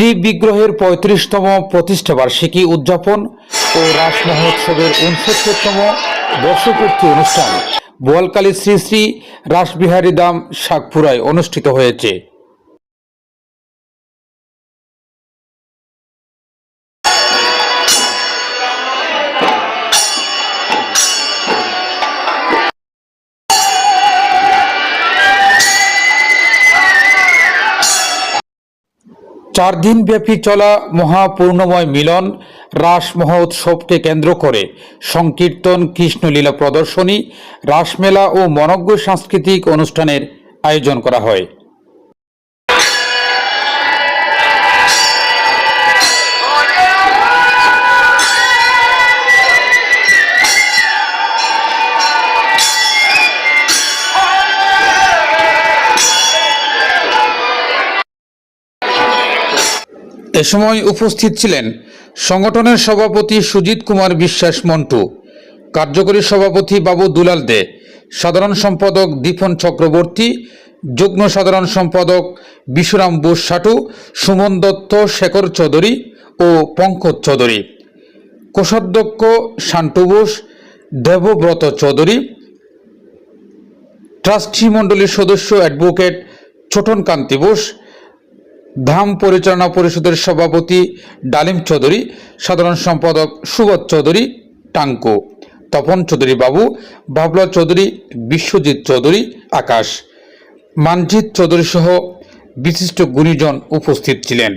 শ্রী বিগ্রহের পঁয়ত্রিশতম প্রতিষ্ঠা বার্ষিকী উদযাপন ও রাস মহোৎসবের উনসত্তরতম বর্ষপূর্তি অনুষ্ঠান। বোয়ালকালী শ্রী শ্রী রাসবিহারী দাম শাকপুরায় অনুষ্ঠিত হয়েছে। চার দিনব্যাপী চলা মহাপূর্ণময় মিলন রাস মহোৎসবকে কেন্দ্র করে সংকীর্তন, কৃষ্ণলীলা প্রদর্শনী, রাসমেলা ও মনজ্ঞ সাংস্কৃতিক অনুষ্ঠানের আয়োজন করা হয়। এ সময় উপস্থিত ছিলেন সংগঠনের সভাপতি সুজিত কুমার বিশ্বাস মন্টু, কার্যকরী সভাপতি বাবু দুলাল দে, সাধারণ সম্পাদক দীপন চক্রবর্তী, যুগ্ম সাধারণ সম্পাদক বিশুরাম বোস সাটু, সুমন দত্ত, শেখর চৌধুরী ও পঙ্কজ চৌধুরী। কোষাধ্যক্ষ শান্টু বোস, দেবব্রত চৌধুরী। ট্রাস্টি মণ্ডলীর সদস্য অ্যাডভোকেট ছোটন কান্তি বোস ধাম পরিচালনা পরিষদের সভাপতি ডালিম চৌধুরী, সাধারণ সম্পাদক সুগত চৌধুরী, টাঙ্কো, তপন চৌধুরী বাবু, বাবলা চৌধুরী, বিশ্বজিৎ চৌধুরী, আকাশ, মানজিৎ চৌধুরী সহ বিশিষ্ট গুণীজন উপস্থিত ছিলেন।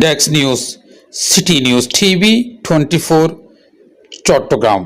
ডেক্স news city news TV twenty Chattogram.